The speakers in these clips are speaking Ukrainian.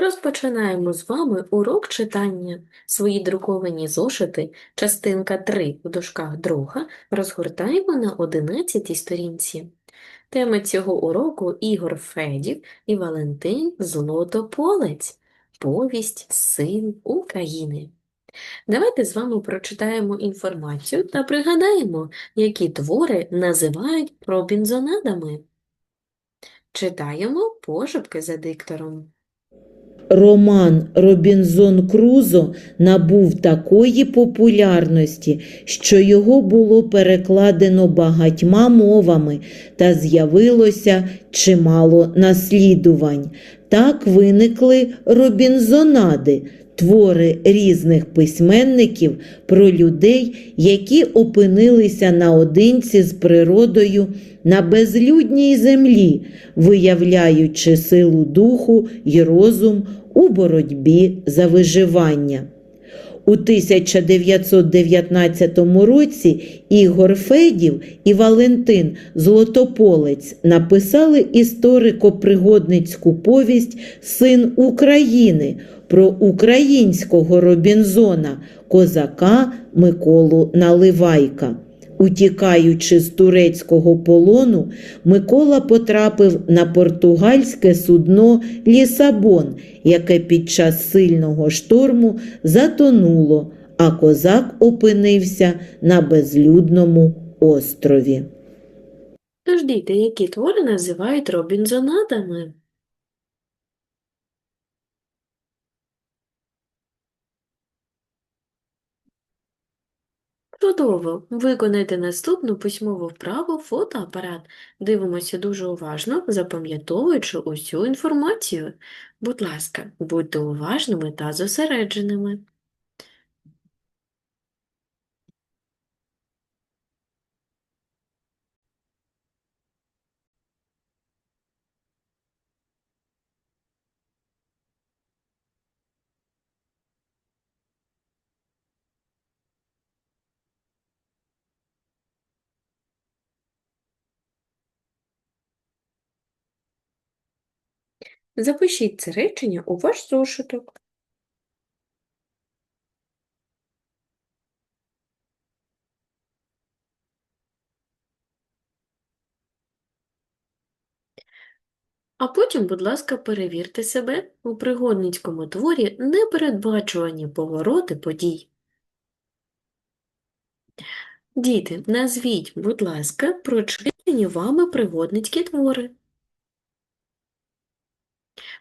Розпочинаємо з вами урок читання. Свої друковані зошити, частинка 3 в дужках друга, розгортаємо на 11 сторінці. Тема цього уроку Ігор Федів і Валентин Злотополець. Повість Син України. Давайте з вами прочитаємо інформацію та пригадаємо, які твори називають робінзонадами. Читаємо пошепки за диктором. Роман Робінзон Крузо набув такої популярності, що його було перекладено багатьма мовами та з'явилося чимало наслідувань. Так виникли робінзонади, твори різних письменників про людей, які опинилися наодинці з природою на безлюдній землі, виявляючи силу духу й розум у боротьбі за виживання. У 1919 році Ігор Федів і Валентин Злотополець написали історико-пригодницьку повість Син України про українського Робінзона, козака Миколу Наливайка. Утікаючи з турецького полону, Микола потрапив на португальське судно Лісабон, яке під час сильного шторму затонуло, а козак опинився на безлюдному острові. Тож які твори називають робінзонадами? Чудово! Виконайте наступну письмову вправу фотоапарат. Дивимося дуже уважно, запам'ятовуючи усю інформацію. Будь ласка, будьте уважними та зосередженими. Запишіть це речення у ваш зошиток. А потім, будь ласка, перевірте себе у пригодницькому творі непередбачувані повороти подій. Діти, назвіть, будь ласка, прочитані вами пригодницькі твори.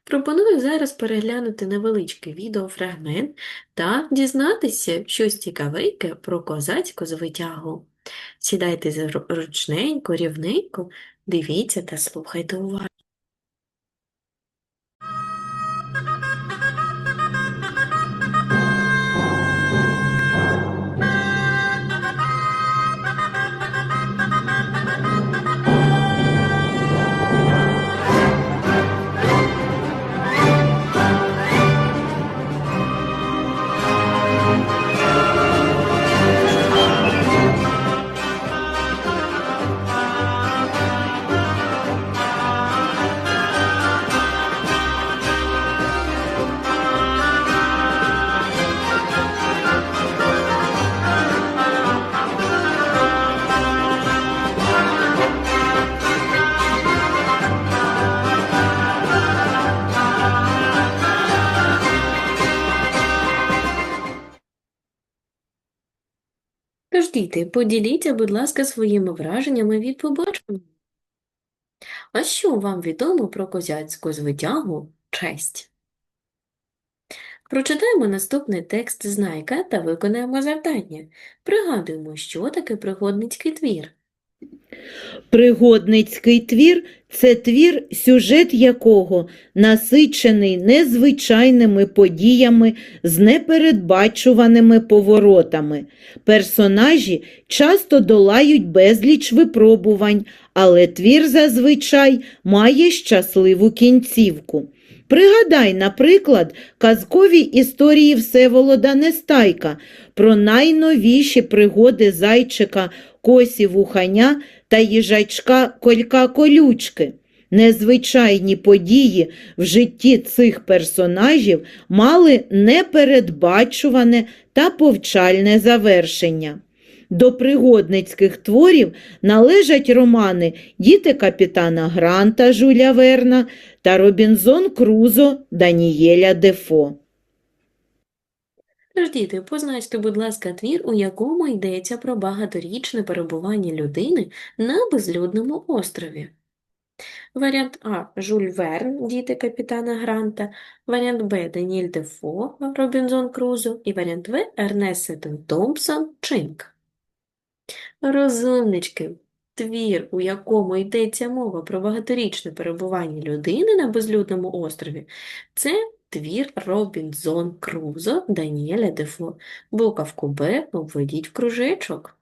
Пропоную зараз переглянути невеличкий відеофрагмент та дізнатися щось цікавеньке про козацьку звитягу. Сідайте зручненько, рівненько, дивіться та слухайте уважно. Тож, діти, поділіться, будь ласка, своїми враженнями від побаченого. А що вам відомо про козацьку звитягу «Честь»? Прочитаємо наступний текст знайка та виконаємо завдання. Пригадуємо, що таке пригодницький твір. Пригодницький твір це твір, сюжет якого насичений незвичайними подіями з непередбачуваними поворотами. Персонажі часто долають безліч випробувань, але твір зазвичай має щасливу кінцівку. Пригадай, наприклад, казкові історії Всеволода Нестайка про найновіші пригоди зайчика Косі Вуханя та їжачка Колька Колючки. Незвичайні події в житті цих персонажів мали непередбачуване та повчальне завершення. До пригодницьких творів належать романи Діти капітана Гранта Жуля Верна та Робінзон Крузо Данієля Дефо. Діти, позначте, будь ласка, твір, у якому йдеться про багаторічне перебування людини на безлюдному острові. Варіант А. Жюль Верн, діти капітана Гранта, варіант Б. Даніель Дефо, Робінзон Крузо і варіант В. Ернест Сеттон Томпсон, Чинк. Розумнички. Твір, у якому йдеться мова про багаторічне перебування людини на безлюдному острові, це твір Робінзон Крузо Даніеля Дефо. Буковку Б обведіть в кружечок.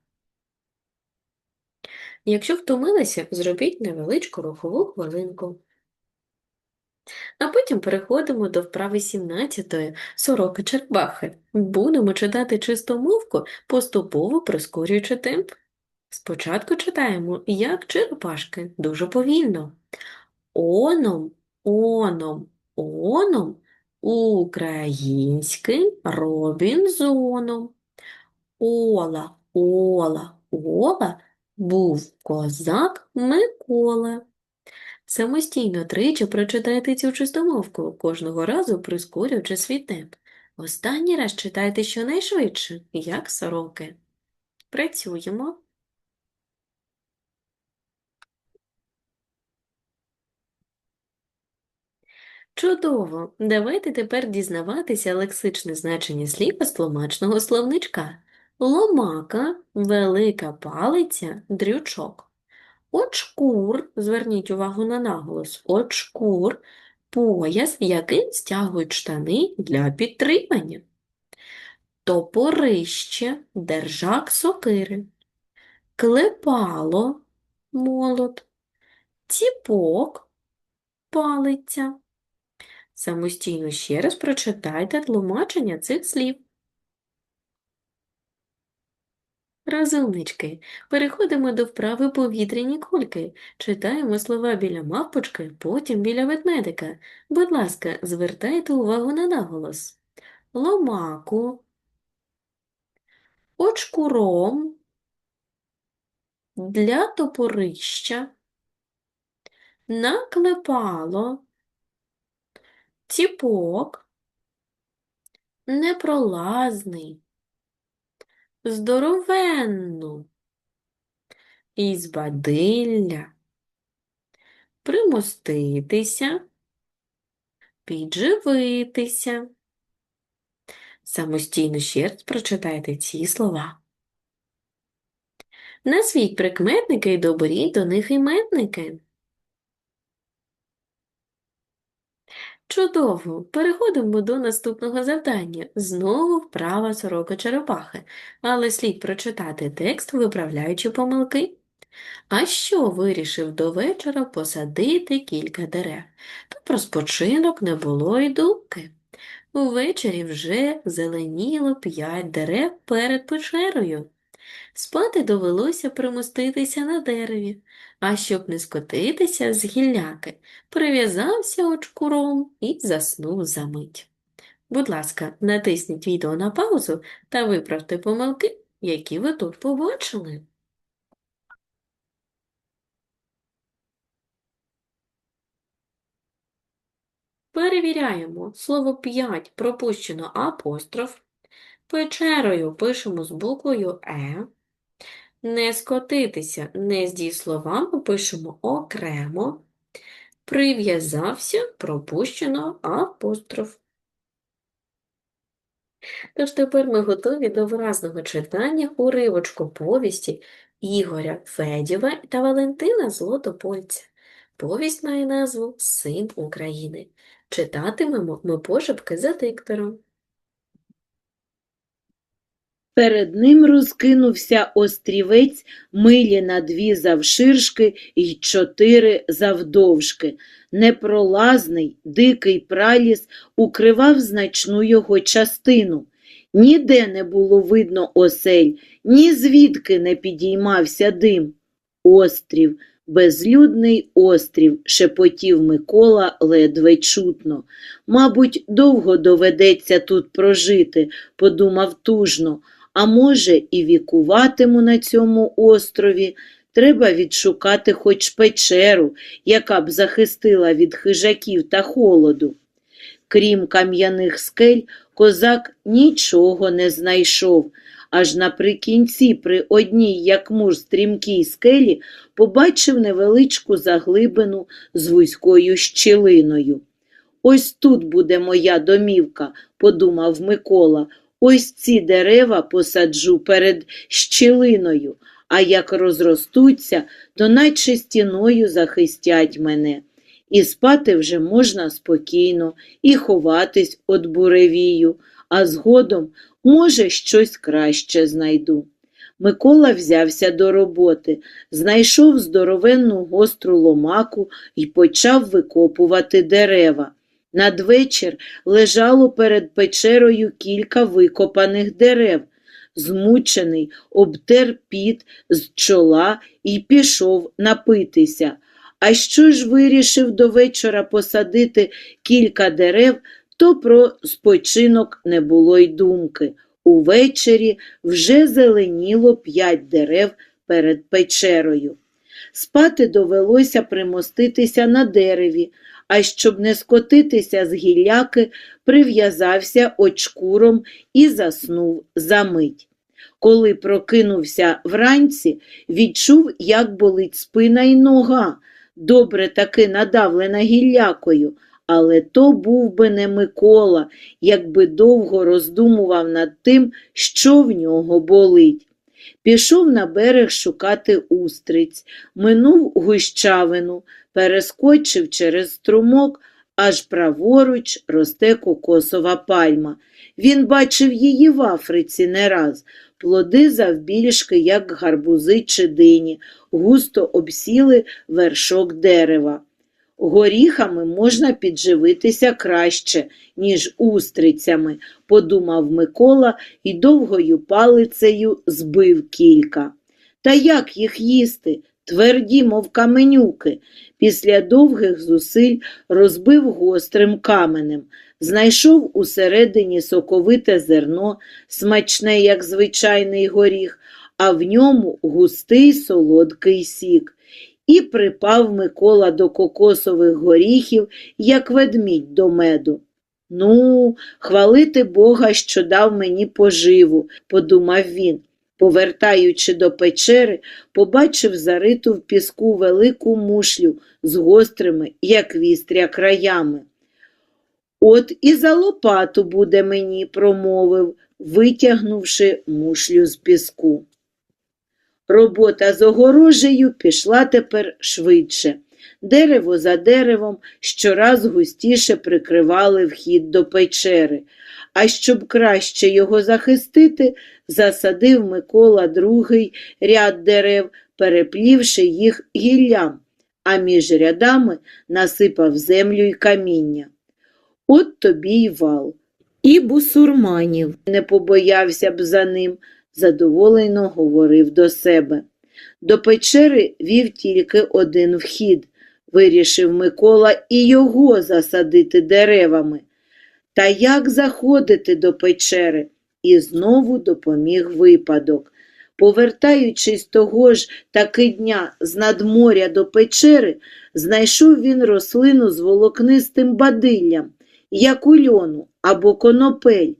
Якщо втомилися, зробіть невеличку рухову хвилинку. А потім переходимо до вправи 17-ї сороки черепахи. Будемо читати чистомовку, поступово прискорюючи темп. Спочатку читаємо, як черепашки, дуже повільно. Оном, оном, оном, українським Робінзоном. Ола, ола, ола, був козак Микола. Самостійно тричі прочитайте цю чистомовку, кожного разу прискорюючи свій темп. Останній раз читайте щонайшвидше, як сороки. Працюємо. Чудово! Давайте тепер дізнаватися лексичне значення слів із тлумачного словничка. Ломака, велика палиця, дрючок. Очкур, зверніть увагу на наголос, очкур – пояс, яким стягують штани для підтримання. Топорище, держак сокири. Клепало, молот. Ціпок, палиця. Самостійно ще раз прочитайте тлумачення цих слів. Розумнички, переходимо до вправи повітряні кульки. Читаємо слова біля мавпочки, потім біля ведмедика. Будь ласка, звертайте увагу на наголос. Ломаку, очкуром, для топорища, наклепало, ціпок, непролазний, здоровенну, ізбадилля, примоститися, підживитися. Самостійно ще раз прочитайте ці слова. Назвіть прикметники і доберіть до них іменники. Чудово! Переходимо до наступного завдання. Знову вправа сорока черепахи, але слід прочитати текст, виправляючи помилки. А що вирішив до вечора посадити кілька дерев? Та про спочинок не було й думки. Увечері вже зеленіло п'ять дерев перед печерою. Спати довелося примоститися на дереві, а щоб не скотитися з гілляки, прив'язався очкуром і заснув за мить. Будь ласка, натисніть відео на паузу та виправте помилки, які ви тут побачили. Перевіряємо. Слово 5 пропущено апостроф. Печерою пишемо з буквою Е. Не скотитися не з дієсловами пишемо окремо. Прив'язався, пропущено апостроф. Тож тепер ми готові до виразного читання уривочку повісті Ігоря Федєва та Валентина Злотопольця. Повість має назву Син України. Читатимемо ми пошепки за диктором. Перед ним розкинувся острівець милі на дві завширшки й чотири завдовжки. Непролазний, дикий праліс укривав значну його частину. Ніде не було видно осель, ні звідки не підіймався дим. Острів, Безлюдний острів, шепотів Микола ледве чутно. Мабуть, довго доведеться тут прожити, подумав тужно, а може, і вікуватиму на цьому острові. Треба відшукати хоч печеру, яка б захистила від хижаків та холоду. Крім кам'яних скель, козак нічого не знайшов. Аж наприкінці, при одній, як мур стрімкій скелі, побачив невеличку заглибину з вузькою щілиною. Ось тут буде моя домівка, подумав Микола. Ось ці дерева посаджу перед щілиною, а як розростуться, то наче стіною захистять мене. І спати вже можна спокійно, і ховатись від буревію, а згодом, може, щось краще знайду. Микола взявся до роботи, знайшов здоровенну гостру ломаку і почав викопувати дерева. Надвечір лежало перед печерою кілька викопаних дерев. Змучений, обтер піт з чола і пішов напитися. А що ж вирішив до вечора посадити кілька дерев, то про спочинок не було й думки. Увечері вже зеленіло п'ять дерев перед печерою. Спати довелося примоститися на дереві, а щоб не скотитися з гілляки, прив'язався очкуром і заснув за мить. Коли прокинувся вранці, відчув, як болить спина й нога, добре таки надавлена гіллякою, але то був би не Микола, якби довго роздумував над тим, що в нього болить. Пішов на берег шукати устриць, минув гущавину, перескочив через струмок, аж праворуч росте кокосова пальма. Він бачив її в Африці не раз. Плоди завбільшки, як гарбузи чи дині, густо обсіли вершок дерева. Горіхами можна підживитися краще, ніж устрицями, подумав Микола і довгою палицею збив кілька. Та як їх їсти? Тверді, мов каменюки. Після довгих зусиль розбив гострим каменем, знайшов усередині соковите зерно, смачне, як звичайний горіх, а в ньому густий солодкий сік. І припав Микола до кокосових горіхів, як ведмідь до меду. Ну, хвалити Бога, що дав мені поживу, подумав він. Повертаючи до печери, побачив зариту в піску велику мушлю з гострими, як вістря, краями. От і за лопату буде мені, промовив, витягнувши мушлю з піску. Робота з огорожею пішла тепер швидше. Дерево за деревом щораз густіше прикривали вхід до печери, а щоб краще його захистити, засадив Микола другий ряд дерев, переплівши їх гіллям, а між рядами насипав землю й каміння. От тобі й вал. І бусурманів не побоявся б за ним, задоволено говорив до себе. До печери вів тільки один вхід, вирішив Микола і його засадити деревами. Та як заходити до печери? І знову допоміг випадок. Повертаючись того ж таки дня з надморя до печери, знайшов він рослину з волокнистим бадиллям, як у льону або конопель.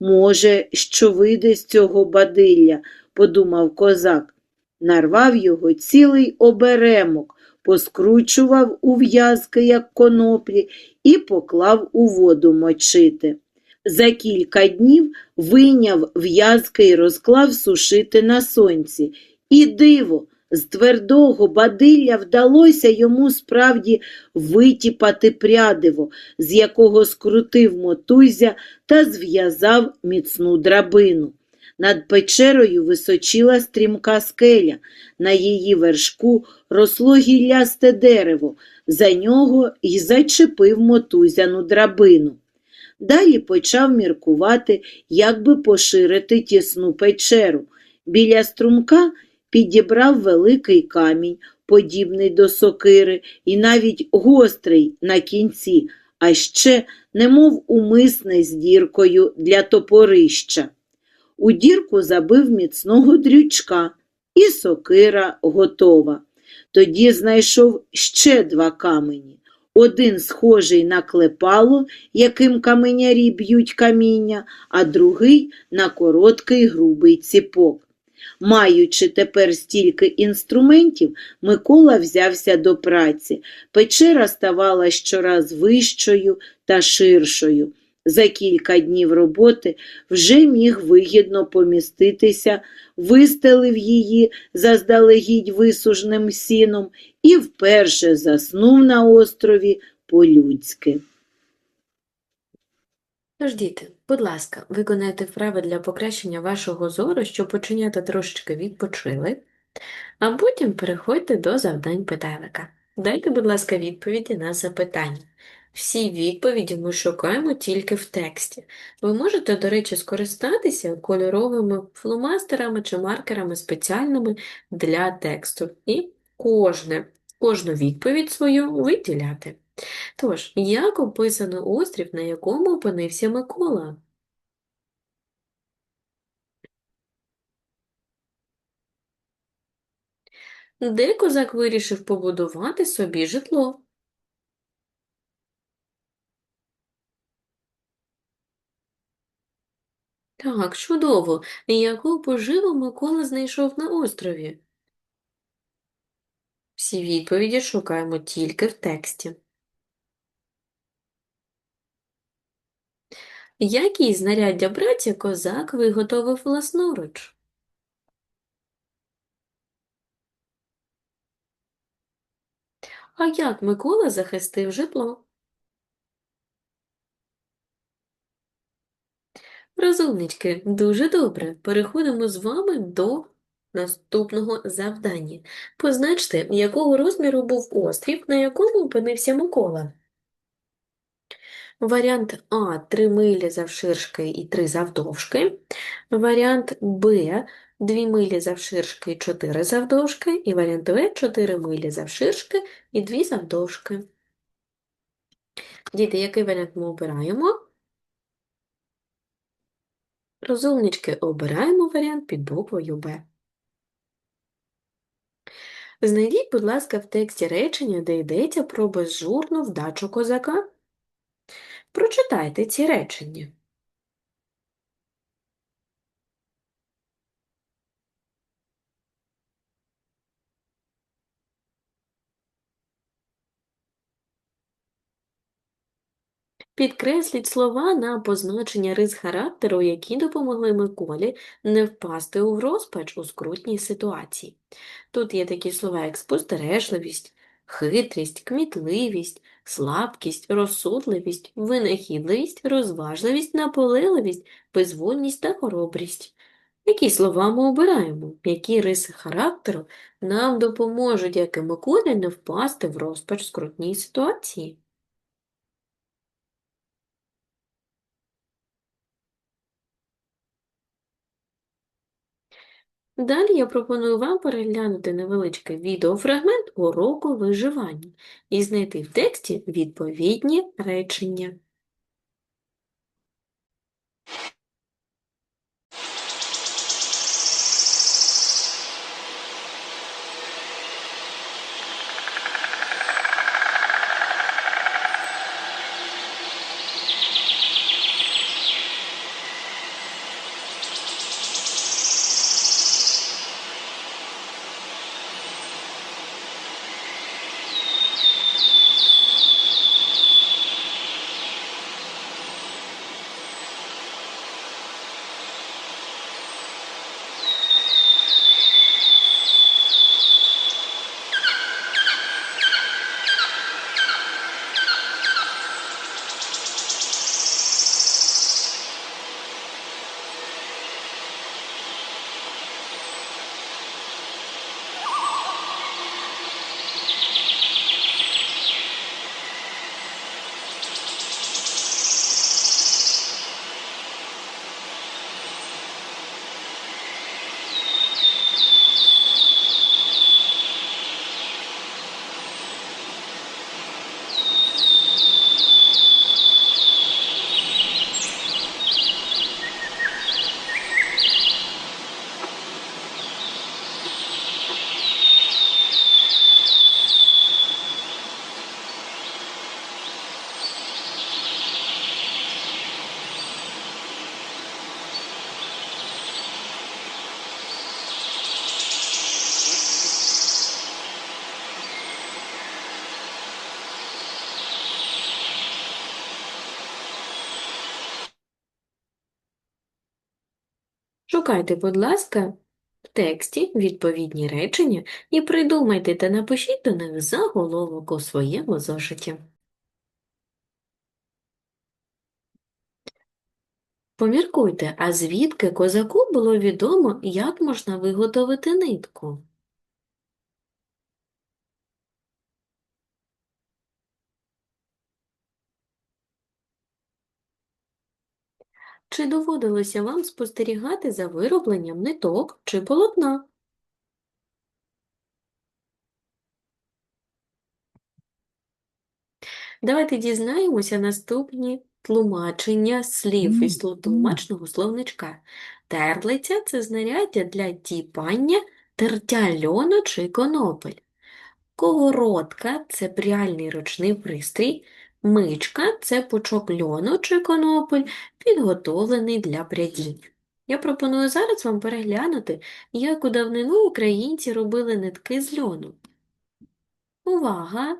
Може, що вийде з цього бадилля, подумав козак. Нарвав його цілий оберемок, поскручував у в'язки, як коноплі, і поклав у воду мочити. За кілька днів вийняв в'язки і розклав сушити на сонці. І диво, з твердого бадилля вдалося йому справді витіпати прядиво, з якого скрутив мотузя та зв'язав міцну драбину. Над печерою височила стрімка скеля, на її вершку росло гіллясте дерево, за нього й зачепив мотузяну драбину. Далі почав міркувати, як би поширити тісну печеру. Біля струмка підібрав великий камінь, подібний до сокири, і навіть гострий на кінці, а ще немов умисне з діркою для топорища. У дірку забив міцного дрючка, і сокира готова. Тоді знайшов ще два камені. Один схожий на клепало, яким каменярі б'ють каміння, а другий на короткий грубий ціпок. Маючи тепер стільки інструментів, Микола взявся до праці. Печера ставала щораз вищою та ширшою. За кілька днів роботи вже міг вигідно поміститися, вистелив її заздалегідь висужним сіном і вперше заснув на острові по-людськи. Тож, діти, будь ласка, виконайте вправи для покращення вашого зору, щоб оченята трошечки відпочили, а потім переходьте до завдань питайлика. Дайте, будь ласка, відповіді на запитання. Всі відповіді ми шукаємо тільки в тексті. Ви можете, до речі, скористатися кольоровими фломастерами чи маркерами спеціальними для тексту і кожне, кожну відповідь свою виділяти. Тож, як описано острів, на якому опинився Микола? Де козак вирішив побудувати собі житло? Так, чудово. Яку поживу Микола знайшов на острові? Всі відповіді шукаємо тільки в тексті. Які знаряддя браття козак виготовив власноруч? А як Микола захистив житло? Розумнички, дуже добре. Переходимо з вами до наступного завдання. Позначте, якого розміру був острів, на якому опинився Микола. Варіант А 3 милі завширшки і 3 завдовжки. Варіант Б 2 милі завширшки і 4 завдовжки. І варіант В 4 милі завширшки і 2 завдовжки. Діти, який варіант ми обираємо? Розумнички, обираємо варіант під буквою Б. Знайдіть, будь ласка, в тексті речення, де йдеться про безжурну вдачу козака. Прочитайте ці речення. Підкресліть слова на позначення рис характеру, які допомогли Миколі не впасти у розпач у скрутній ситуації. Тут є такі слова, як спостережливість, хитрість, кмітливість, слабкість, розсудливість, винахідливість, розважливість, наполегливість, безвольність та хоробрість. Які слова ми обираємо? Які риси характеру нам допоможуть, як і Миколі, не впасти в розпач скрутній ситуації? Далі я пропоную вам переглянути невеличкий відеофрагмент уроку виживання і знайти в тексті відповідні речення. Пошукайте, будь ласка, в тексті відповідні речення і придумайте та напишіть до них заголовок у своєму зошиті. Поміркуйте, а звідки козаку було відомо, як можна виготовити нитку? Чи доводилося вам спостерігати за виробленням ниток чи полотна? Давайте дізнаємося наступні тлумачення слів із тлумачного словничка. Терлиця – це знаряддя для тіпання, тертя льону чи конопель. Когородка – це пряльний ручний пристрій. Мичка – це пучок льону чи конопель, підготовлений для прядіння. Я пропоную зараз вам переглянути, як у давнину українці робили нитки з льону. Увага!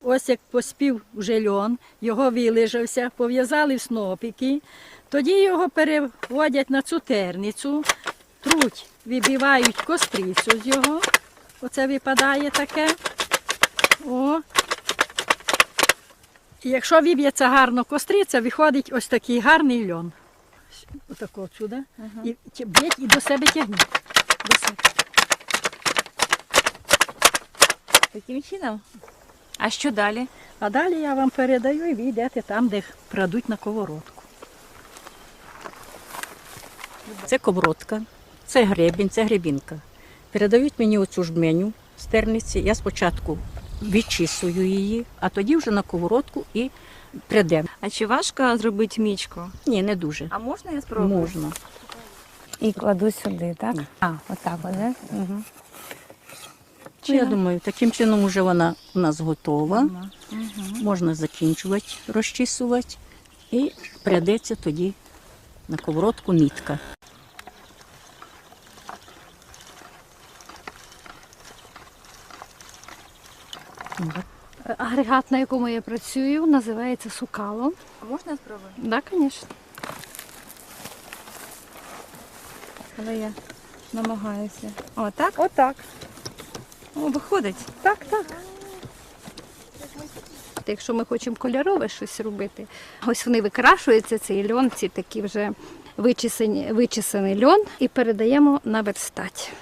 Ось як поспів вже льон, його вилежався, пов'язали в снопики, тоді його переводять на цутерницю, труть, вибивають кострицю з його. Оце випадає таке. О. І якщо виб'ється гарно костриця, виходить ось такий гарний льон. Отако сюди. І б'ють і до себе тягніть. До себе. Таким чином. А що далі? А далі я вам передаю і ви йдете там, де крадуть на ковородку. Це ковородка, це гребінь, це гребінка. Передають мені оцю жменю з терниці. Я спочатку відчісую її, а тоді вже на ковородку і прядем. А чи важко зробити мічку? Ні, не дуже. А можна я спробую? Можна. І кладу сюди, так? А, отак, от, да? Угу. Ну, я думаю, таким чином вже вона у нас готова. Можна закінчувати, розчісувати і прядеться тоді на ковородку нитка. Агрегат, на якому я працюю, називається сукало. А можна я спробую? Так, звісно. Але я намагаюся. О, так? Отак. О, виходить. Так, так. Якщо ми хочемо кольорове щось робити, ось вони викрашуються, цей льон, ці такі вже вичисані, вичисаний льон, і передаємо на верстать.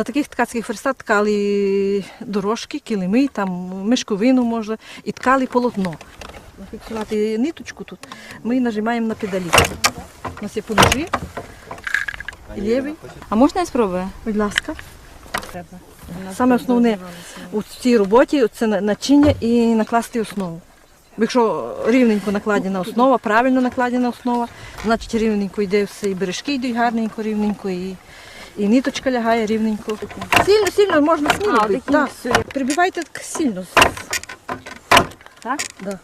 На таких ткацьких верстат ткали дорожки, килими, там мешковину може, і ткали полотно. Фіксувати ниточку тут ми нажимаємо на педалі. У нас є поножі, лівий. А можна я спробую? Будь ласка. Саме основне у цій роботі це начиння і накласти основу. Якщо рівненько накладена основа, правильно накладена основа, значить рівненько йде все, і бережки йдуть гарненько, рівненько, і, і ниточка лягає рівненько. Сильно, сильно можна сміло бити. Так. Прибивайте так сильно. Так? Да.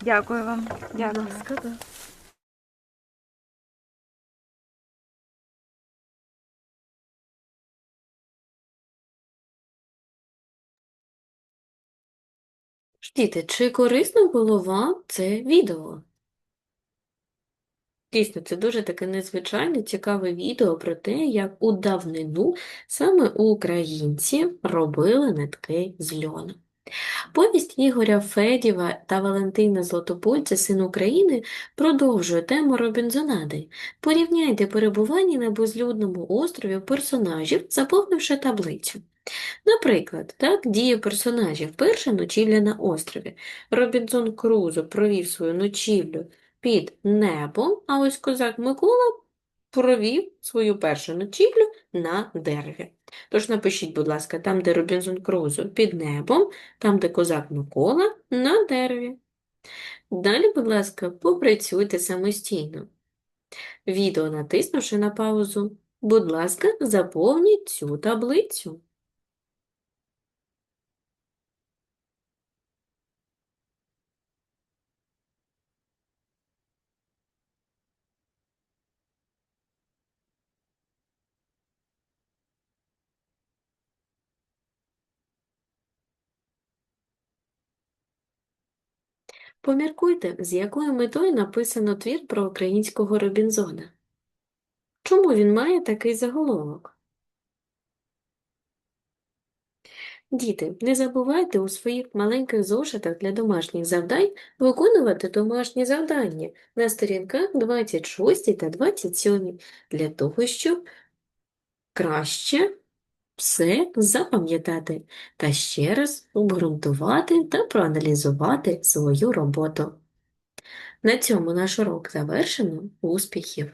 Дякую вам. Дякую. Діти, чи корисно було вам це відео? Дійсно, це дуже таке незвичайне, цікаве відео про те, як у давнину саме українці робили нитки з льону. Повість Ігоря Федєва та Валентина Златопольця «Син України» продовжує тему Робінзонади. Порівняйте перебування на безлюдному острові персонажів, заповнивши таблицю. Наприклад, так діє персонажів. Перша ночівля на острові. Робінзон Крузо провів свою ночівлю під небом, а ось козак Микола провів свою першу ночівлю на дереві. Тож напишіть, будь ласка, там, де Робінзон Крузо під небом, там, де козак Микола на дереві. Далі, будь ласка, попрацюйте самостійно. Відео натиснувши на паузу, будь ласка, заповніть цю таблицю. Поміркуйте, з якою метою написано твір про українського Робінзона. Чому він має такий заголовок? Діти, не забувайте у своїх маленьких зошитах для домашніх завдань виконувати домашні завдання на сторінках 26 та 27 для того, щоб краще все запам'ятати та ще раз обґрунтувати та проаналізувати свою роботу. На цьому наш урок завершено. Успіхів!